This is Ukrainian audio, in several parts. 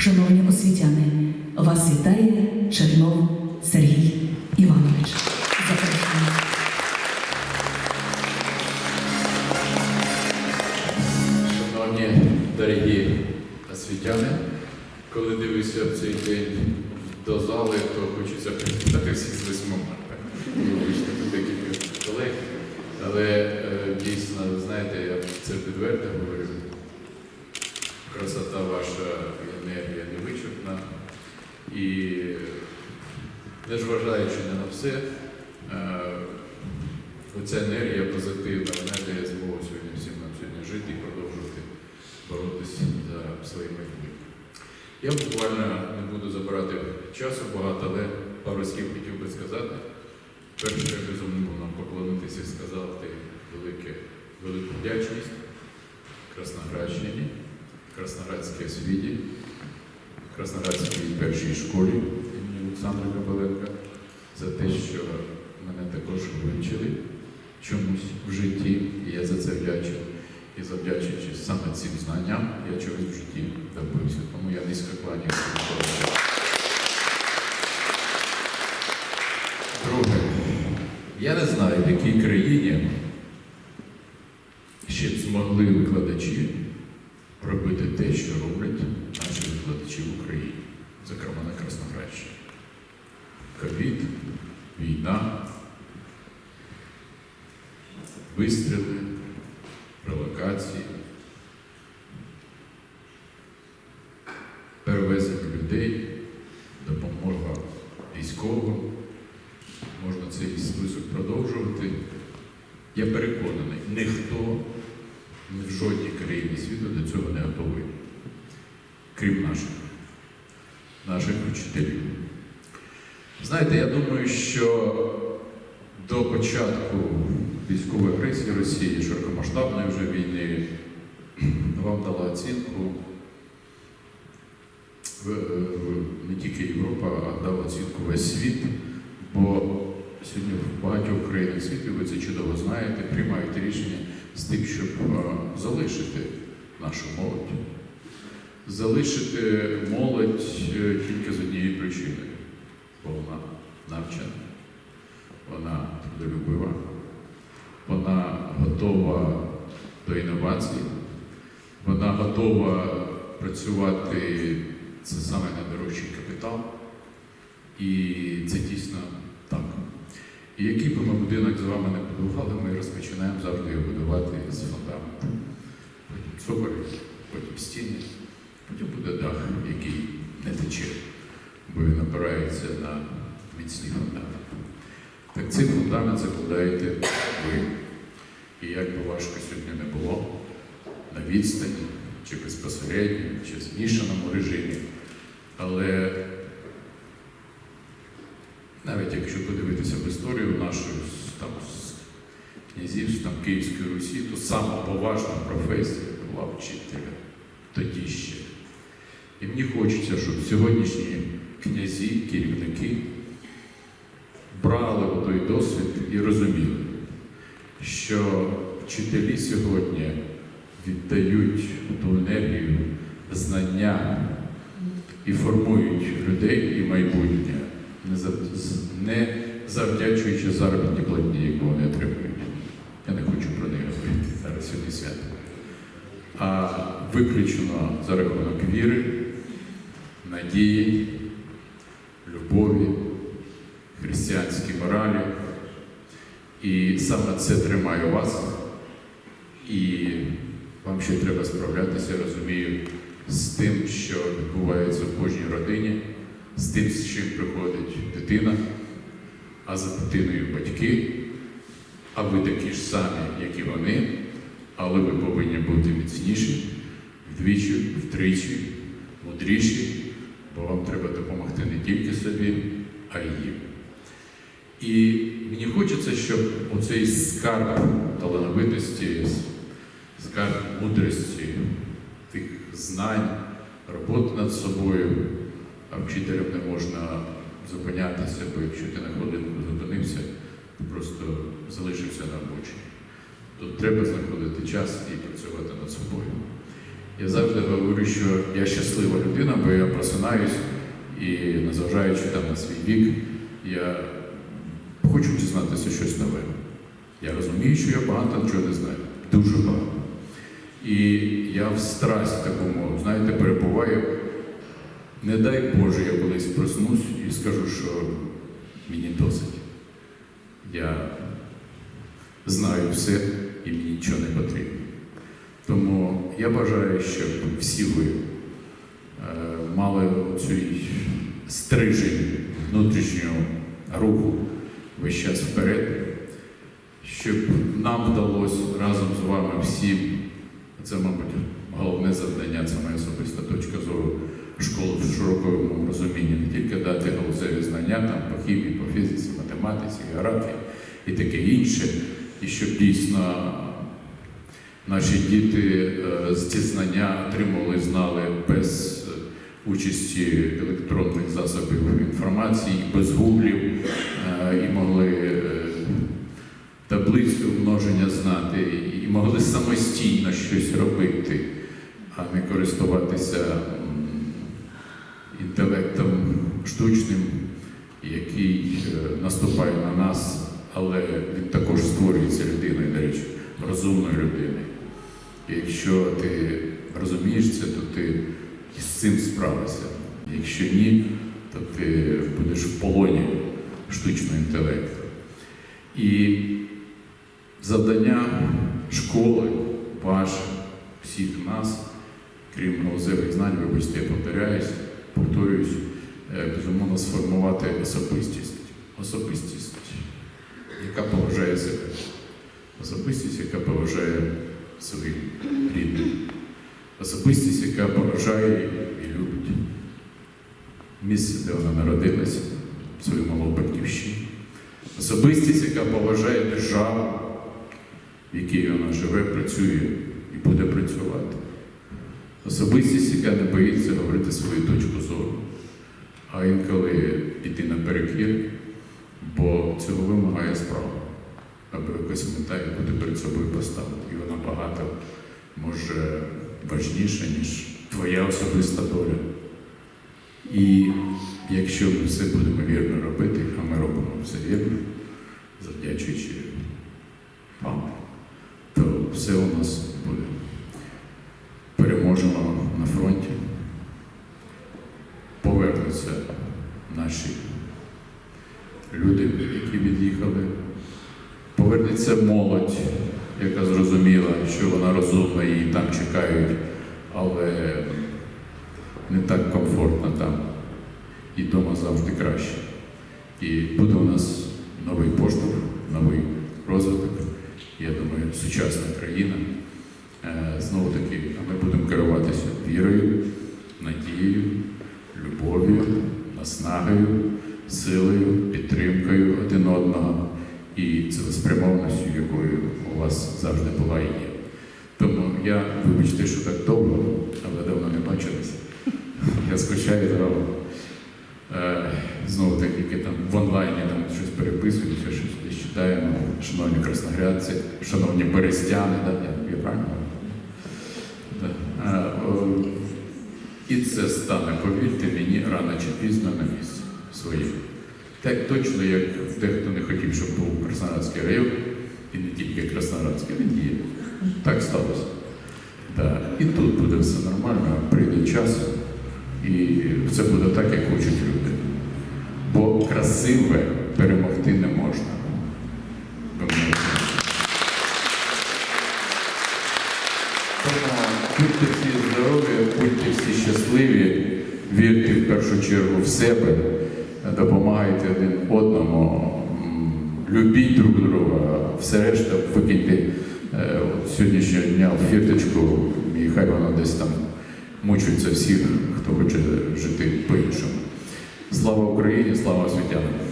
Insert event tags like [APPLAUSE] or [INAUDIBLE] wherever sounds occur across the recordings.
Шановні освітяни, вас вітає Чернов Сергій Іванович. Шановні дорогі освітяни, коли дивишся в цей день до зали, то хочеться привітати всіх з 8 марта. Вибачте, тут декілька колег. Але е, дійсно, знаєте, я це відверто говорю. Красота ваша енергія невичерпна. І незважаючи не на все, е, оця енергія позитивна, вона дає змогу сьогодні всім нам сьогодні жити і продовжувати боротися за своє майбутнє. Я буквально не буду забирати часу багато, але пару слів хотів би сказати. Перше, безумовно, поклонитися і сказати велике, велику вдячність Красноградщині, Красноградській освіті, Красноградській першій школі імені Олександра Кабаленка за те, що мене також вивчили чомусь в житті, і я за це вдячний. І завдячуючи саме цим знанням, я чогось в житті добився. Тому я низько кланяюся. Друге, я не знаю, в якій країні ще б змогли викладачі те, що роблять наші викладачі в Україні, зокрема на Красноградщині. Ковід, війна, вистріли, провокації, перевезення людей, допомога військовим. Можна цей список продовжувати. Я переконаний, ніхто ні в жодній країні світу до цього крім наших, наших вчителів. Знаєте, я думаю, що до початку військової агресії Росії, широкомасштабної вже війни, [CLEARS THROAT] вам дала оцінку в, не тільки Європа, а дала оцінку весь світ. Бо сьогодні в багатьох країнах світу, ви це чудово знаєте, приймають рішення з тим, щоб е, залишити нашу молодь. Залишити молодь е, тільки з однієї причини, бо вона навчена, вона трудолюбива, вона готова до інновацій, вона готова працювати, це саме найдорожчий капітал. І це дійсно так. І який би ми будинок з вами не будували, ми розпочинаємо завжди його будувати з фундаменту. Потім цоколь, потім стіни, потім буде дах, який не тече, бо він опирається на міцний фундамент. Так цей фундамент закладаєте ви. І як би важко сьогодні не було, на відстані, чи безпосередньо, чи в змішаному режимі, але навіть якщо подивитися в історію нашої там, князів там, Київської Русі, то сама поважна професія була вчителя тоді ще. І мені хочеться, щоб сьогоднішні князі, керівники брали той досвід і розуміли, що вчителі сьогодні віддають ту енергію, знання і формують людей і майбутнє не, завдячуючи заробітні платні, яку вони отримують. Я не хочу про неї говорити зараз сьогодні свято. А виключно за рахунок віри, надії, любові, християнській моралі. І саме це тримає вас. І вам ще треба справлятися, розумію, з тим, що відбувається в кожній родині з тим, з чим приходить дитина, а за дитиною батьки, а ви такі ж самі, як і вони, але ви повинні бути міцніші, вдвічі, втричі, мудріші, бо вам треба допомогти не тільки собі, а й їм. І мені хочеться, щоб оцей скарб талановитості, скарб мудрості, тих знань, роботи над собою. А вчителям не можна зупинятися, бо якщо ти на хвилинку зупинився, ти просто залишився на обочині. Тут треба знаходити час і працювати над собою. Я завжди говорю, що я щаслива людина, бо я просинаюсь і, незважаючи там на свій вік, я хочу дізнатися щось нове. Я розумію, що я багато чого не знаю. Дуже багато. І я в страсть такому, знаєте, перебуваю. Не дай Боже, я колись проснусь і скажу, що мені досить. Я знаю все і мені нічого не потрібно. Я бажаю, щоб всі ви е, мали цей стрижень внутрішнього руху весь час вперед, щоб нам вдалося разом з вами всім, це, мабуть, головне завдання, це моя особиста точка зору школи в широкому розумінні, не тільки дати галузеві знання там, по хімії, по фізиці, математиці, географії і таке інше, і щоб дійсно наші діти е, ці знання отримували, знали без е, участі електронних засобів інформації, без гуглів е, і могли таблицю множення знати, і могли самостійно щось робити, а не користуватися інтелектом штучним, який наступає на нас, але він також створюється людиною, до речі, розумною людиною. Якщо ти розумієш це, то ти з цим справишся. Якщо ні, то ти будеш в полоні штучного інтелекту. І завдання школи, ваше, всіх нас, крім галузевих знань, вибачте, я повторяюсь, повторююсь, е, безумовно сформувати особистість. Особистість, яка поважає себе. Особистість, яка поважає своїх рідних. Особистість, яка поважає і любить місце, де вона народилася, свою малу батьківщину. Особистість, яка поважає державу, в якій вона живе, працює і буде працювати. Особистість, яка не боїться говорити свою точку зору, а інколи піти наперекір, бо цього вимагає справа, аби якась мета, яку ти перед собою поставив. І вона багато може важніша, ніж твоя особиста доля. І якщо ми все будемо вірно робити, а ми робимо все вірно, завдячуючи вам, то все у нас буде переможемо на фронті, повернуться наші люди, які від'їхали, повернеться молодь, яка зрозуміла, що вона розумна, її там чекають, але не так комфортно там. І вдома завжди краще. І буде у нас новий поштовх, новий розвиток. Я думаю, сучасна країна. Е, Знову таки, ми будемо керуватися вірою, надією, любов'ю, наснагою, силою, і цілеспрямованістю, якою у вас завжди була і є. Тому я, вибачте, що так довго, але давно не бачилися. Я скучаю за вами. Е, Знову таки, там в онлайні там щось переписуються, щось десь читаємо. Шановні красногрядці, шановні берестяни, да? я правильно? Да. Е, І це стане, повірте мені, рано чи пізно на місці своє. Так точно, як дехто не хотів, щоб був Красноградський район, і не тільки Красноградський, він є. Так сталося. Да. І тут буде все нормально, прийде час, і все буде так, як хочуть люди. Бо красиве перемогти не можна. Будьте всі здорові, будьте всі щасливі, вірте в першу чергу в себе, допомагайте один одному, любіть друг друга, все решта викиньте е, сьогоднішнього дня в фірточку, і хай воно десь там мучується всіх, хто хоче жити по-іншому. Слава Україні, слава освітянам!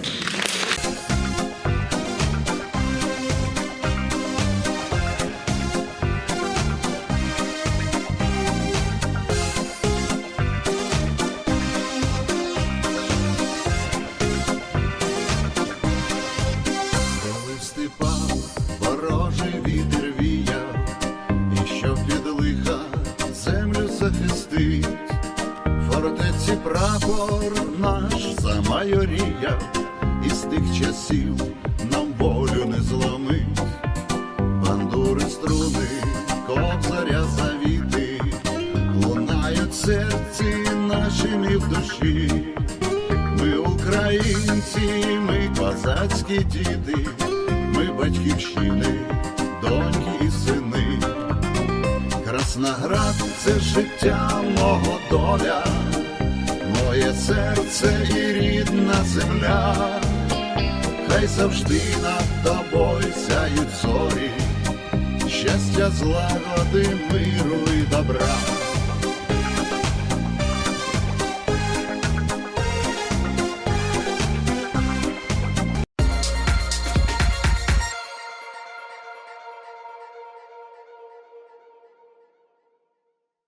Лиха землю прапор наш замайоріяв, і з тих часів нам волю не зломить. Бандури струни, кобзаря завіти, лунають серці нашим і в душі. Ми українці, ми козацькі діти, ми батьківщини, доньки і сини. Красноград це життя мого доля, моє серце і рідна земля, хай завжди над тобою сяють зорі, щастя, злагоди, миру і добра.